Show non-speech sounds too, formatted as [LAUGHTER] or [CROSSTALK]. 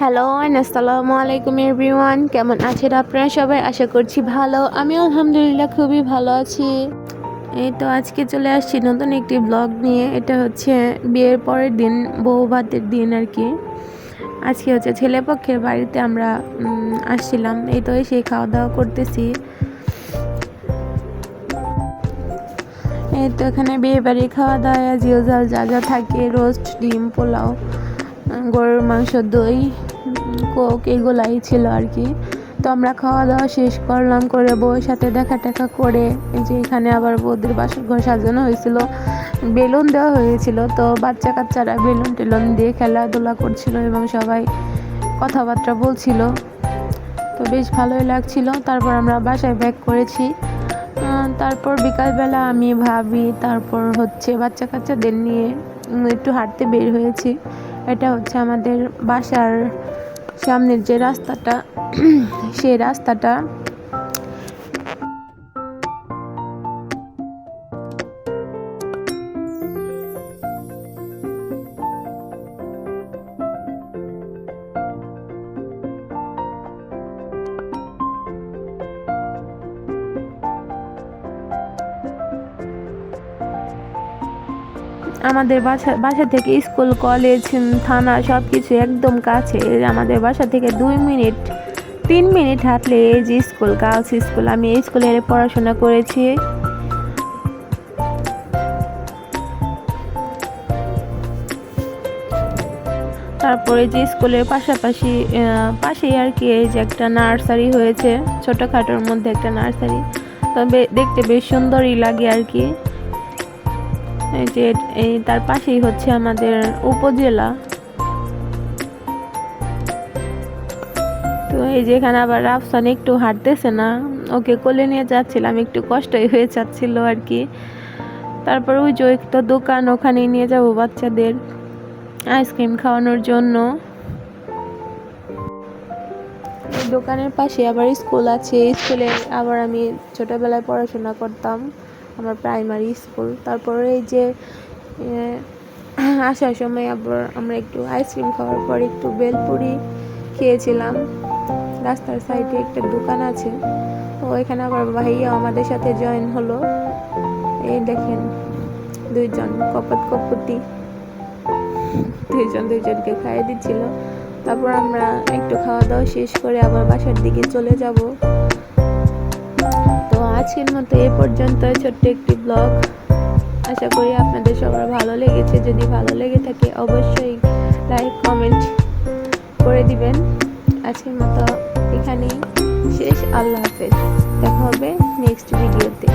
Hello আসসালামু আলাইকুম everyone কেমন আছেন আপনারা সবাই? আশা করছি ভালো। আমি আলহামদুলিল্লাহ খুবই ভালো আছি। এই তো আজকে চলে আসছি নতুন একটি ব্লগ নিয়ে। এটা হচ্ছে বিয়ের পরের দিন, বউ ভাতের দিন আর কি। আজকে হচ্ছে ছেলেপক্ষের বাড়িতে আমরা আসছিলাম। এই তো এসে খাওয়া দাওয়া করতেছি। এই তো এখানে বিয়ে বাড়ি খাওয়া দাওয়া ইউজাল যা যা থাকে, রোস্ট, ডিম, পোলাও, গরুর মাংস, দই কোক এগুলাই ছিল আর কি। তো আমরা খাওয়া দাওয়া শেষ করলাম করে বউয়ের সাথে দেখা টেকা করে যে এখানে আবার বৌদির বাসর ঘর সাজানো হয়েছিল, বেলুন দেওয়া হয়েছিল। তো বাচ্চা কাচ্চারা বেলুন টেলুন দিয়ে খেলাধুলা করছিল এবং সবাই কথাবার্তা বলছিল। তো বেশ ভালোই লাগছিল। তারপর আমরা বাসায় ব্যাক করেছি। তারপর বিকালবেলা আমি, ভাবি, তারপর হচ্ছে বাচ্চা কাচ্চাদের নিয়ে একটু হাঁটতে বের হয়েছি। এটা হচ্ছে আমাদের বাসার সামনের যে রাস্তাটা [CLEARS THROAT] সেই রাস্তাটা আমাদের বাসা বাসা থেকে স্কুল, কলেজ থানা সব কিছু। একদম কাছে আমাদের বাসা থেকে দুই মিনিট, তিন মিনিট হাঁটলে এই যে স্কুল গার্লস স্কুল, আমি এই স্কুলে পড়াশোনা করেছি। তারপরে যে স্কুলের পাশাপাশি পাশেই আর কি এই যে একটা নার্সারি হয়েছে, ছোটোখাটোর মধ্যে একটা নার্সারি। তবে দেখতে বেশ সুন্দরই লাগে আর কি। এই যে এই তার পাশেই হচ্ছে আমাদের উপজেলা। তো এই যে এখানে আবার রাফসান একটু হাঁটতেছে না, ওকে কোলে নিয়ে যাচ্ছিলাম, একটু কষ্টই হয়ে যাচ্ছিল আর কি। তারপর ওই যে একটা দোকান ওখানে নিয়ে যাব বাচ্চাদের আইসক্রিম খাওয়ানোর জন্য। দোকানের পাশে আবার স্কুল আছে, স্কুলে আবার আমি ছোটবেলায় পড়াশোনা করতাম। আমার প্রাইমারি স্কুল তারপরে এই যে আসার সময় আবার আমরা একটু আইসক্রিম খাওয়ার পর একটু বেলপুরি খেয়েছিলাম। রাস্তার সাইডে একটা দোকান আছে। তো এখানে আবার ভাইয়া আমাদের সাথে জয়েন হলো। এই দেখেন, দুইজন কপত কপতি। দুইজন দুইজনকে খাইয়ে দিচ্ছিল। তারপর আমরা একটু খাওয়া দাওয়া শেষ করে আবার বাসার দিকে চলে যাব। আজকের মতো এ পর্যন্ত ছোট্ট একটি ব্লগ আশা করি আপনাদের সবার ভালো লেগেছে। যদি ভালো লেগে থাকে, অবশ্যই লাইক কমেন্ট করে দিবেন। আজকের মতো এখানেই। শেষ। আল্লাহ হাফেজ। দেখা হবে নেক্সট ভিডিওতে